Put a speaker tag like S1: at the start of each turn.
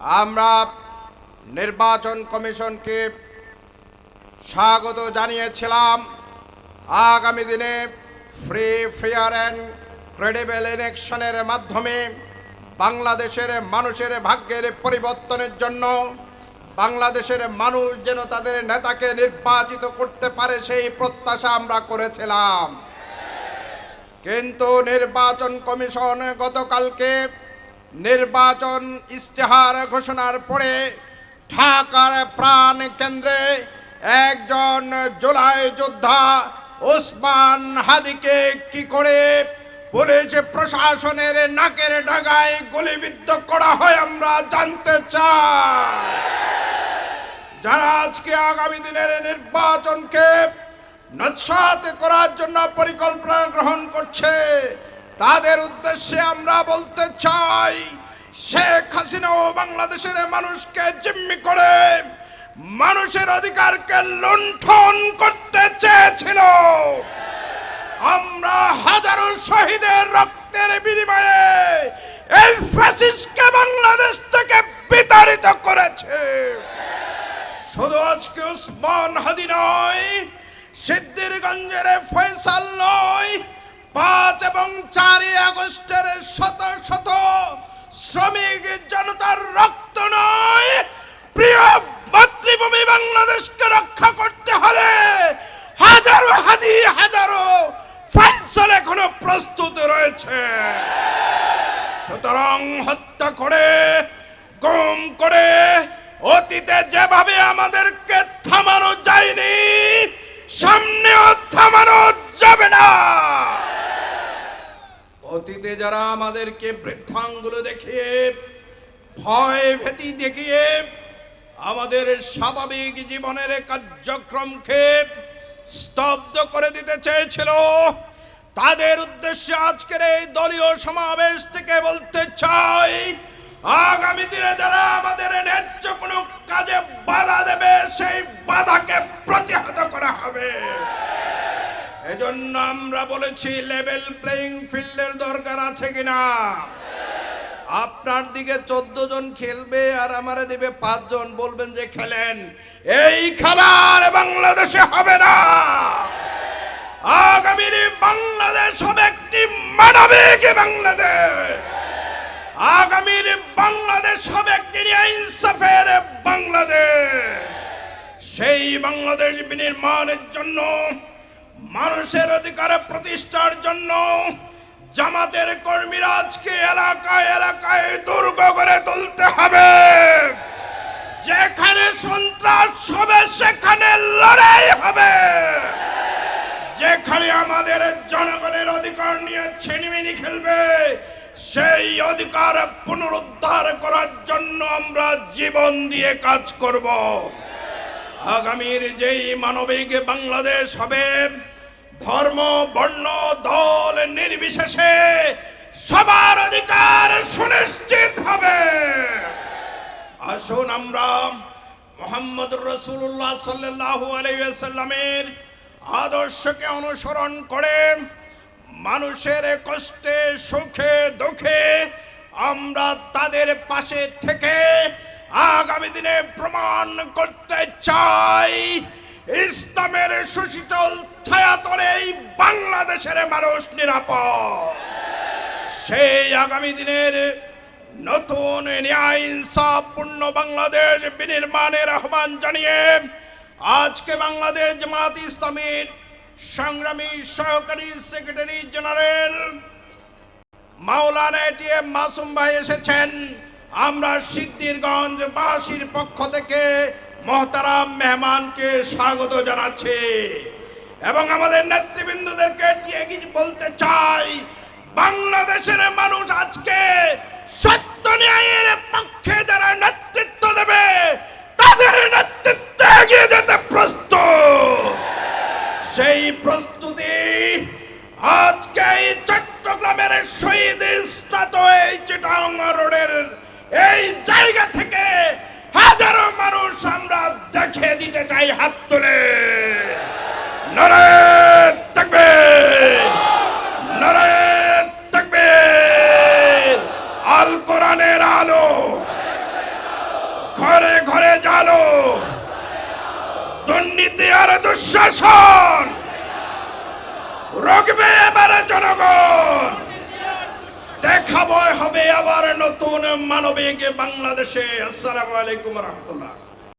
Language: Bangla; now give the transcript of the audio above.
S1: আমরা নির্বাচন কমিশনকে স্বাগত জানিয়েছিলাম। আগামী দিনে ফ্রি ফেয়ার অ্যান্ড ক্রেডিবল ইলেকশনের মাধ্যমে বাংলাদেশের মানুষের ভাগ্যের পরিবর্তনের জন্য বাংলাদেশের মানুষ যেন তাদের নেতাকে নির্বাচিত করতে পারে সেই প্রত্যাশা আমরা করেছিলাম। কিন্তু নির্বাচন কমিশন গতকালকে নির্বাচন ইশতেহার ঘোষণার পরে ঢাকার প্রাণ কেন্দ্রে একজন জুলাই যোদ্ধা ওসমান হাদিকে কি করে পুলিশ প্রশাসনের নাকের ডাগায় গুলিবিদ্ধ করা হয় আমরা জানতে চাই। যারা আজকে আগামী দিনের নির্বাচনকে নৎসাত করার জন্য পরিকল্পনা গ্রহণ করছে তাদের উদ্দেশ্যে আমরা বলতে চাই, শেখ হাসিনা ও বাংলাদেশের মানুষকে জিম্মি করে মানুষের অধিকারকে লুণ্ঠন করতে চেয়েছিল। আমরা হাজারো শহীদের রক্তের বিনিময়ে এই ফ্যাসিস্টকে বাংলাদেশ থেকে বিতাড়িত করেছে। শুধু আজকে উসমান হাদি নয় ফয়সাল নয় পাঁচ এবং চারই আগস্টের শত শত শ্রমিক জনতার রক্ত নয়। প্রিয় মাতৃভূমি বাংলাদেশকে রক্ষা করতে হলে হাজারো হাদি হাজারো ফয়সাল এখনও প্রস্তুত রয়েছে। সুতরাং হত্যা করে, গম করে অতীতে যেভাবে আমাদেরকে অতীতে যারা আমাদেরকে বৃদ্ধাঙ্গুলো দেখিয়ে, ভয় ভীতি দেখিয়ে আমাদের স্বাভাবিক জীবনের কার্যক্রমকে স্তব্ধ করে দিতে চেয়েছিল, তাদের উদ্দেশ্যে আজকের এই দলীয় সমাবেশ থেকে বলতে চাই, আগামী দিনে যারা আমাদের ন্যায্য কোনো কাজে বাধা দেবে, সেই বাধাকে প্রতিহত করা হবে। এজন্য আমরা বলেছি লেভেল প্লেইং ফিল্ডের দরকার আছে কিনা? আপনার দিকে চোদ্দ জন খেলবে আর আমারে দেবে পাঁচজন বলবেন যে খেলেন। এই খেলার বাংলাদেশে হবে না। আগামীর বাংলাদেশ হবে একটি মানবিক বাংলাদেশ। আগামীর বাংলাদেশ হবে একটি ইনসাফের বাংলাদেশ। সেই বাংলাদেশ বিনির্মাণের জন্য মানুষের অধিকার প্রতিষ্ঠার জন্য জামাতের কর্মীরা আজকে এলাকায় এলাকায় দুর্গ করে তুলতে হবে। যেখানে সন্ত্রাস হবে, সেখানে লড়াই হবে। যেখানে আমাদের জনগণের অধিকার নিয়ে ছিনিমিনি খেলবে, সেই অধিকার পুনরুদ্ধার করার জন্য আমরা জীবন দিয়ে কাজ করব। আগামীর যেই মানবিক বাংলাদেশ হবে, ধর্ম, বর্ণ, দল নির্বিশেষে সবার অধিকার সুনিশ্চিত হবে। আসুন আমরা মোহাম্মদ রসুল্লাহ সাল্লাহ আলাইসাল্লামের আদর্শকে অনুসরণ করে মানুষের কষ্টে সুখে দুঃখে আমরা তাদের পাশে থেকে আগামী দিনে প্রমাণ করতে চাই। ইসলামের সুশীতল ছায়াতলে এই বাংলাদেশের মানুষ নিরাপদ। সেই আগামী দিনের নতুন ন্যায় ইনসাফপূর্ণ বাংলাদেশ বিনির্মাণের আহ্বান জানিয়ে আজকে বাংলাদেশ জামাত ইসলামীর সংগ্রামী সহকারী secretary general Maulana ATM Masum ভাই এসেছেন। আমরা সিদ্ধিরগঞ্জ বাসীর পক্ষ থেকে মহতারাম মেহমানকে স্বাগত জানাচ্ছি। এবং আমাদের নেতৃবৃন্দদেরকে বলতে চাই, বাংলাদেশের মানুষ আজকে সত্য ন্যায়ের পক্ষে যারা নেতৃত্ব দেবে, তাদের নেতৃত্বে এগিয়ে যেতে প্রস্তুত। সেই প্রস্তুতি আজকে এই চট্টগ্রামের শহীদ স্থাত এই চিটাং রোডের এই জায়গা থেকে হাজারো মানুষ আমরা দেখিয়ে দিতে চাই হাত তুলে। থাকবে। থাকবে। আল ঘরে জালো দুর্নীতি আর দুঃশাসন। রোগবে এবারে জনগণ। দেখাবো হবে আবার নতুন মানবিক বাংলাদেশে। আসসালামু আলাইকুম রহমতুল্লাহ।